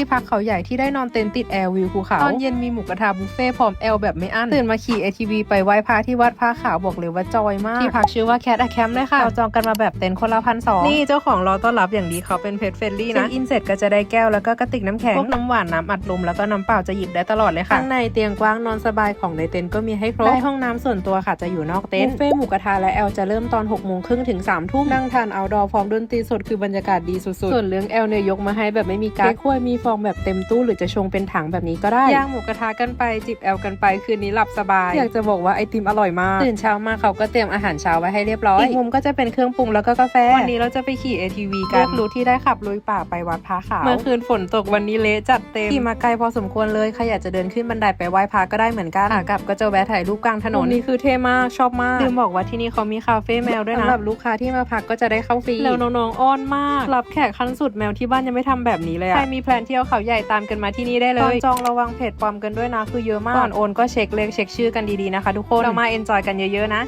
ที่พักเขาใหญ่ที่ได้นอนเต็นท์ติดแอร์วิวภูเขาตอนเย็นมีหมูกระทะบุฟเฟ่ต์พร้อมแอลแบบไม่อั้นตื่นมาขี่ ATV ไปไหว้พระที่วัดผ้าขาวบอกเลยว่าจอยมาก ที่พักชื่อว่าแคทอะแคมป์เลยค่ะเราจองกันมาแบบเต็นท์คนละพันสองนี่เจ้าของรอต้อนรับอย่างดีเขาเป็นเพจเฟรนลี่นะอินเสร็จก็จะได้แก้วแล้วก็กระติกน้ำแข็งพวกน้ำหวานน้ำอัดลมแล้วก็น้ำเปล่าจะหยิบได้ตลอดเลยค่ะข้างในเตียงกว้างนอนสบายของในเต็นท์ก็มีให้ครบได้ห้องน้ำส่วนตัวค่ะจะอยู่นอกเต็นท์บุฟเฟ่ต์หมูกระทะและแอลจะเริ่มตอน6กโมงครึ่งถึง3ามทุ่มนั่งทานเอาดอพร้อมดนตรีสดคือบรรยากาศดีสุดๆส่วนเรื่องแอลเนี่ยยกมาให้แบบไม่มีการดถ้วยมีฟองแบบเต็มตู้หรือจะชงเป็นถังแบบนี้ก็ได้ย่างหมูกระทะกันไปจิบแอลกันไปคืนนี้หลับสบาย อยากจะบอกว่าไอติมอร่อยมากตื่นเช้ามาเขาก็เตรียมอาหารเช้าไว้ให้เรียบร้อยอีกมุมก็จะเป็นเครื่องปรุงแล้วก็กาแฟวันนี้เราจะไปขี่ ATV กันเลือกรูที่ได้ขับลุยป่าไปวัดพระขาวเมื่อคืนฝนตกวันนี้เละจัดเต็มขี่มาไกลพอสมควรเลยใครอยากจะเดินขึ้นบันไดไปไหว้พระก็ได้เหมือนกันขากลับก็จะแวะถ่ายรูปกลางถนนนี่คือเท่มากชอบมากลืมบอกว่าที่นี่เขามีคาเฟ่แมวด้วยนะสำหรับลูกค้าที่มาพักก็จะได้เข้าฟรีแล้วน้องๆอ้อนมากรับแขกขั้นสุดแมวที่บ้านยังไม่ทำแบบนี้เลยอะใครมีแพลนเที่ยวเขาใหญ่ตามกันมาที่นี่ได้เลยตอนจองระวังเพจปลอมกันด้วยนะคือเยอะมากก่อนโอนก็เช็คเลขเช็คชื่อกันดีๆนะคะทุกคนเรามาเอนจอยกันเยอะๆนะ